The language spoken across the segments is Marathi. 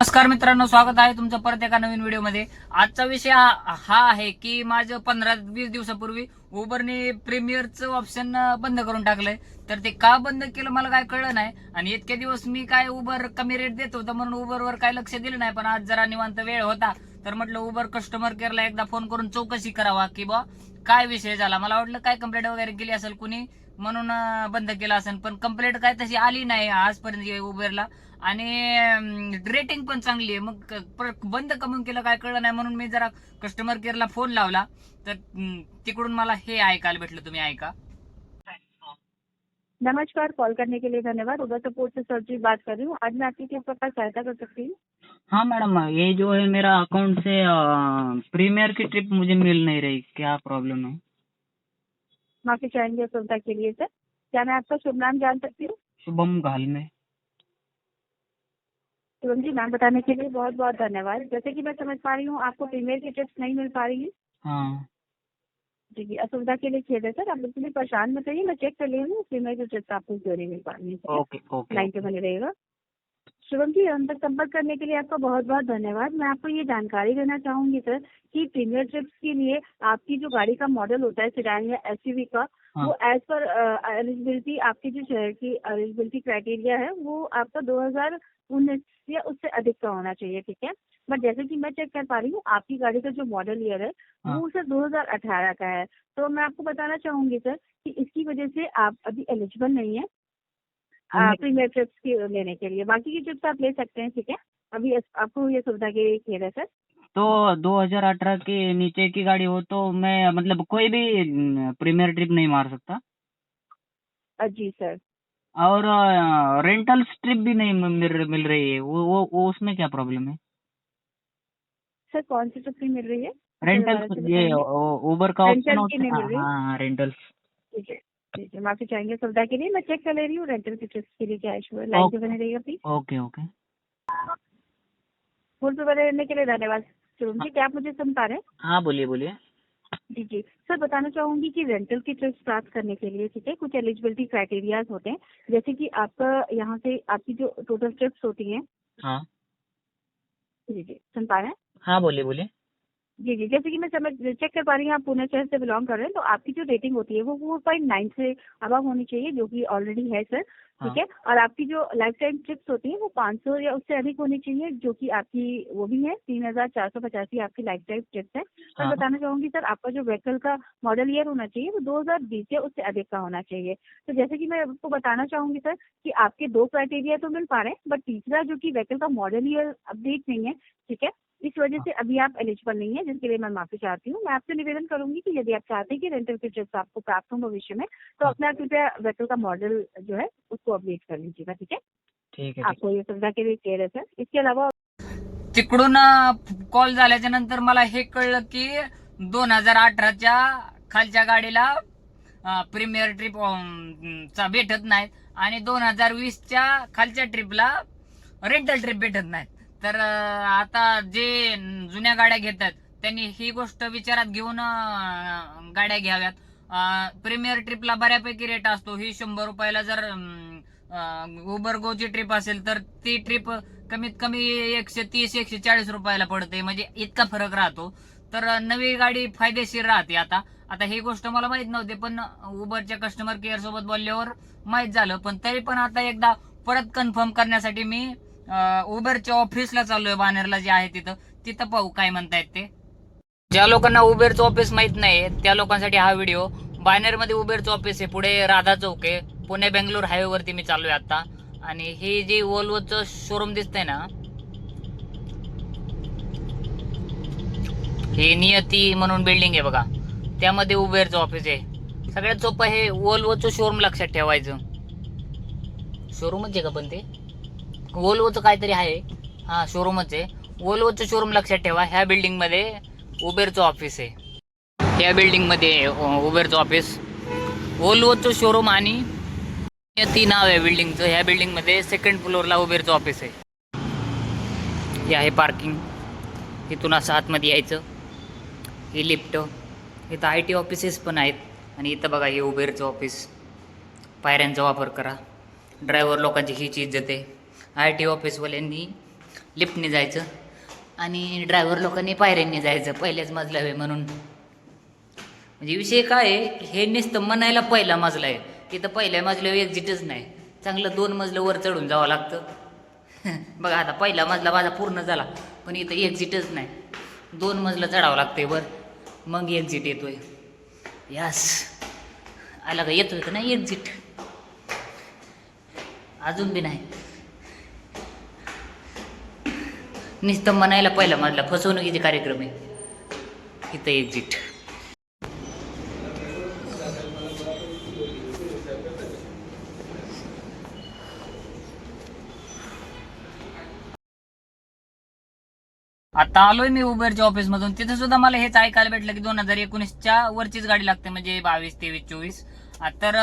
नमस्कार मित्रांनो स्वागत आहे तुमचं परत एका नवीन व्हिडिओमध्ये. आजचा विषय हा हा आहे की माझं पंधरा वीस दिवसापूर्वी उबरने प्रीमियरचं ऑप्शन बंद करून टाकलंय. तर ते का बंद केलं मला काय कळलं नाही. आणि इतके दिवस मी काय उबर कमी रेट देत होतं म्हणून उबरवर काय लक्ष दिलं नाही. पण आज जरा निवांत वेळ होता. तर म्हटलं उबर कस्टमर केअरला एकदा फोन करून चौकशी करावा की बा काय विषय झाला? मला वाटलं काय कंप्लेंट वगैरे केली असेल कुणी? म्हणून बंद केलं असेल. पण कंप्लेंट काय तशी आली नाही आजपर्यंत उबरला आणि रेटिंग पण चांगली आहे. मग बंद कमून केलं काय कळलं नाही म्हणून मी जरा कस्टमर केअरला फोन लावला. तर तिकडून मला हे ऐकायला भेटलं. तुम्ही ऐका. नमस्कार. कॉल करने के लिए धन्यवाद. उबर सपोर्ट से सर जी बात कर रही हूँ. आज मैं आपकी किस प्रकार सहायता कर सकती हूँ? हाँ मैडम ये जो है मेरा अकाउंट से प्रीमियर की ट्रिप मुझे मिल नहीं रही. क्या प्रॉब्लम है? माफ़ी चाहेंगे सुविधा के लिए सर। क्या मैं आपका शुभ नाम जान सकती हूँ? शुभम घाल में शिवम जी नाम बताने के लिए बहुत बहुत धन्यवाद। जैसे कि मैं समझ पा रही हूँ आपको प्रीमियर की टिप्स नहीं मिल पा रही है? हाँ। जी जी। असुविधा के लिए खेद है सर। आप बिल्कुल परेशान मत रहिए मैं चेक कर रही हूँ प्रीमियर की टिप्स आपको क्यों नहीं मिल पा रही है? ओके ओके लाइन पे बने रहेगा शिवम जी हम तक संपर्क करने के लिए आपका बहुत बहुत धन्यवाद मैं आपको ये जानकारी देना चाहूँगी सर कि प्रीमियर ट्रिप्स के लिए आपकी जो गाड़ी का मॉडल होता है सिडान या एसयूवी का हाँ। वो एज पर एलिजिबिलिटी आपकी जो शहर की एलिजिबिलिटी क्राइटेरिया है वो आपका 2019 या उससे अधिक का होना चाहिए ठीक है बट जैसे कि मैं चेक कर पा रही हूँ आपकी गाड़ी का जो मॉडल ईयर है हाँ। वो सर 2018 का है तो मैं आपको बताना चाहूँगी सर कि इसकी वजह से आप अभी एलिजिबल नहीं है प्रीमियर ट्रिप्स की लेने के लिए। बाकी की ट्रिप्स आप ले सकते हैं ठीक है? अभी आपको ये सुविधा के लिए खेद है। सर तो 2018 के नीचे की गाड़ी हो तो मैं मतलब कोई भी प्रीमियर ट्रिप नहीं मार सकता? जी सर और रेंटल ट्रिप भी नहीं मिल मिल रही है। वो वो, वो उसमें क्या प्रॉब्लम है? सर कौन सी ट्रिप नहीं मिल रही है? रेंटल ये? उबर का ऑप्शन रही? हाँ? रेंटल ठीक है। ठीक है माफ़ी चाहेंगे सुविधा के लिए मैं चेक कर ले रही हूँ रेंटल की ट्रिप्स के लिए क्या इशू है लाइन पे। बने रहिएगा प्लीज़ ओके ओके फ़ोन पे बने रहने के लिए धन्यवाद शुभम जी क्या आप मुझे सुन पा रहे हैं? हाँ बोलिए बोलिए। जी जी। सर बताना चाहूँगी कि रेंटल की ट्रिप्स प्राप्त करने के लिए ठीक है कुछ एलिजिबिलिटी क्राइटेरियाज होते हैं। जैसे कि आपका यहाँ से आपकी जो टोटल ट्रिप्स होती हैं। हाँ। जी जी सुन पा रहे हैं? हाँ बोलिए बोलिए। जी जी जैसे कि मैं समझ चेक कर पा रही हूँ आप पुणे शहर से बिलोंग कर रहे हैं तो आपकी जो रेटिंग होती है वो फोर पॉइंट नाइन से अब होनी चाहिए जो कि ऑलरेडी है सर ठीक है? और आपकी जो लाइफ टाइम ट्रिप्स होती है वो 500 या उससे अधिक होनी चाहिए जो कि आपकी वो भी है तीन हज़ार चार सौ पचासी आपकी लाइफ टाइम ट्रिप्स है। मैं हाँ। बताना चाहूँगी सर आपका जो व्हीकल का मॉडल ईयर होना चाहिए वो 2020 या उससे अधिक का होना चाहिए। तो जैसे कि मैं आपको बताना चाहूँगी सर कि आपके दो क्राइटेरिया तो मिल पा रहे हैं बट तीसरा जो कि व्हीकल का मॉडल ईयर अपडेट नहीं है ठीक है? इस वजह से अभी आप एलिजिबल नहीं है जिसके लिए मैं माफी चाहती हूँ। मैं आपसे निवेदन करूंगी कि यदि आप चाहते हैं कि रेंटल ट्रिप्स आपको प्राप्त हो भविष्य में तो। अपना कृपया व्हीकल का मॉडल जो है उसको अपडेट कर लीजिएगा ठीक है? ठीक है आपको ये सुविधा के लिए क्लियर है। सर इसके अलावा तिकडून कॉल झाल्याच्यानंतर मला हे कळलं की दोन हजार अठराच्या खालच्या गाडीला प्रीमियर ट्रिप चा भेटत नाहीत. आणि दोन हजार वीसच्या खालच्या ट्रिपला रेंटल ट्रिप भेटत नाहीत. तर आता जे जुन्या गाड्या घेतात त्यांनी ही गोष्ट विचारात घेऊन गाड्या घ्याव्यात. प्रीमियर ट्रिपला बऱ्यापैकी रेट असतो. ही शंभर रुपयाला जर उबर गोची ट्रिप असेल तर ती ट्रिप कमीत कमी एकशे तीस एकशे चाळीस रुपयाला पडते. म्हणजे इतका फरक राहतो. तर नवी गाडी फायदेशीर राहते आता. आता ही गोष्ट मला माहीत नव्हती पण उबरच्या कस्टमर केअर सोबत बोलल्यावर माहीत झालं. पण तरी पण आता एकदा परत कन्फर्म करण्यासाठी मी उबेरच्या ऑफिसला चाललोय बानेरला जे आहे तिथं. तिथं पाहू काय म्हणतायत ते. ज्या लोकांना उबेरचं ऑफिस माहीत नाही त्या लोकांसाठी हा व्हिडिओ बायनरमध्ये उबेरचं ऑफिस आहे पुढे राधा चौक आहे. पुणे बेंगलोर हायवेवरती मी चाललोय आता. आणि हे जे वोल्वोचं शोरूम दिसतंय ना हे नियती म्हणून बिल्डिंग आहे बघा. त्यामध्ये उबेरचं ऑफिस आहे. सगळ्यात सोपं हे वोल्वोचं शोरूम लक्षात ठेवायचं. शोरूमच आहे का पण ते? वोल्वोचं काहीतरी आहे. हा शोरूमच आहे. वोल्वोचं शोरूम लक्षात ठेवा. ह्या बिल्डिंगमध्ये उबेरचं ऑफिस आहे. या बिल्डिंगमध्ये उबेरचं ऑफिस वोल्वोचं शोरूम आणि ती नाव आहे बिल्डिंगचं ह्या बिल्डिंगमध्ये सेकंड फ्लोअरला उबेरचं ऑफिस आहे. हे आहे पार्किंग इथून असं आतमध्ये यायचं. ही लिफ्ट इथं आय टी ऑफिसेस पण आहेत. आणि इथं बघा हे उबेरचं ऑफिस पायऱ्यांचा वापर करा. ड्रायव्हर लोकांची हीच इज्जत आहे आय टी ऑफिसवाल्यांनी लिफ्टने जायचं आणि ड्रायव्हर लोकांनी पायऱ्यांनी जायचं पहिल्याच मजला आहे म्हणून. म्हणजे विषय काय आहे हे नुसतं म्हणायला पहिला मजला आहे. तिथं पहिल्या मजल्यावर एक्झिटच नाही. चांगलं दोन मजलं वर चढून जावं लागतं. बघा आता पहिला मजला माझा पूर्ण झाला पण इथं एक्झिटच नाही. दोन मजलं चढावं लागतंय वर मग एक्झिट येतोय. यास आला का येतोय का नाही एक्झिट अजून बी नाही. नुसतं म्हणायला पहिला मधला फसवणुकीचे कार्यक्रम आहे. इथं एक्झिट आता आलोय मी उबरच्या ऑफिस मधून. तिथे सुद्धा मला हेच ऐकायला भेटलं की दोन हजार एकोणीसच्या वरचीच गाडी लागते म्हणजे बावीस तेवीस चोवीस. तर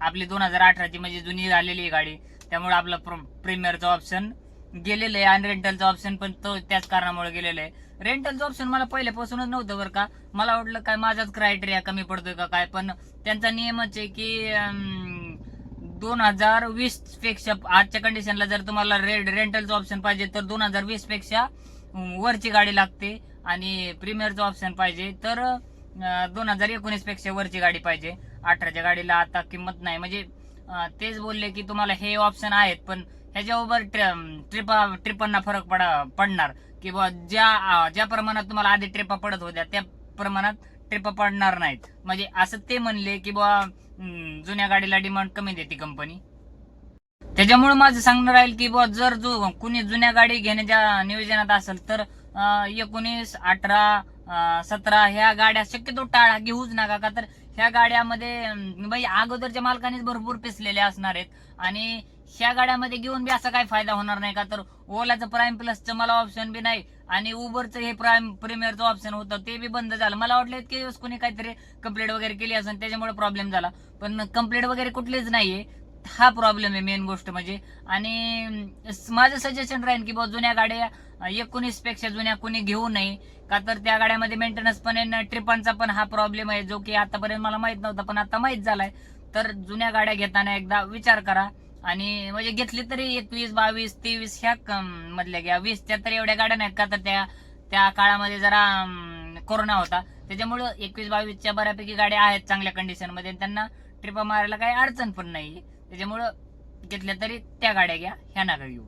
आपली दोन हजार अठराची म्हणजे जुनी झालेली आहे गाडी. त्यामुळे आपलं प्रीमियरचा ऑप्शन गेलेलं आहे आणि रेंटलचं ऑप्शन पण तो त्याच कारणामुळे गेलेलं आहे. रेंटलचं ऑप्शन मला पहिल्यापासूनच नव्हतं बरं का. मला वाटलं काय माझाच क्रायटेरिया कमी पडतोय का काय पण त्यांचा नियमच आहे की दोन हजार वीसपेक्षा आजच्या कंडिशनला जर तुम्हाला रेड रेंटलचं ऑप्शन पाहिजे तर दोन हजार वीसपेक्षा वरची गाडी लागते आणि प्रीमियरचं ऑप्शन पाहिजे. तर दोन हजार एकोणीसपेक्षा वरची गाडी पाहिजे. अठराच्या गाडीला आता किंमत नाही. म्हणजे तेच बोलले की तुम्हाला हे ऑप्शन आहेत पण ह्याच्याबरोबर ट्रिपा ट्रिपांना फरक पडा पडणार. की ज्या ज्या प्रमाणात तुम्हाला आधी ट्रिपा पडत होत्या त्या प्रमाणात ट्रिपा पडणार नाहीत. म्हणजे असं ते म्हणले की बुवा जुन्या गाडीला डिमांड कमी देते कंपनी त्याच्यामुळे माझं सांगणं राहील की बुवा जर जो कुणी जुन्या गाडी घेण्याच्या नियोजनात असेल तर एकोणीस अठरा सतरा ह्या गाड्या शक्यतो टाळा घेऊच नका. का तर ह्या गाड्यामध्ये बाई अगोदरच्या मालकानेच भरपूर पिसलेले असणार आहेत. आणि ह्या गाड्यामध्ये घेऊन बी असा काही फायदा होणार नाही का? तर ओलाचं प्राईम प्लसचं मला ऑप्शन बी नाही आणि उबरचं हे प्राईम प्रीमियरचं ऑप्शन होतं ते बी बंद झालं. मला वाटलं की दिवस कोणी काहीतरी कंप्लेंट वगैरे केली असेल त्याच्यामुळे प्रॉब्लेम झाला. पण कंप्लेंट वगैरे कुठलीच नाहीये. हा प्रॉब्लेम आहे मेन गोष्ट म्हणजे. आणि माझं सजेशन राहील की बुवा जुन्या गाड्या एकोणीसपेक्षा जुन्या कोणी घेऊ नये. का तर त्या गाड्यामध्ये मेंटेनन्स पण आहे ट्रिपांचा पण हा प्रॉब्लेम आहे जो की आतापर्यंत मला माहीत नव्हता पण आता माहीत झालाय. तर जुन्या गाड्या घेताना एकदा विचार करा. आणि म्हणजे घेतली तरी एकवीस बावीस तेवीस ह्या मधल्या घ्या. वीसच्या तरी एवढ्या गाड्या नाहीत का? तर त्या त्या काळामध्ये जरा कोरोना होता. त्याच्यामुळं एकवीस बावीसच्या बऱ्यापैकी गाड्या आहेत चांगल्या कंडिशनमध्ये त्यांना ट्रिपा मारायला काही अडचण पण नाही त्याच्यामुळं घेतल्या तरी त्या गाड्या घ्या ह्या नका घेऊ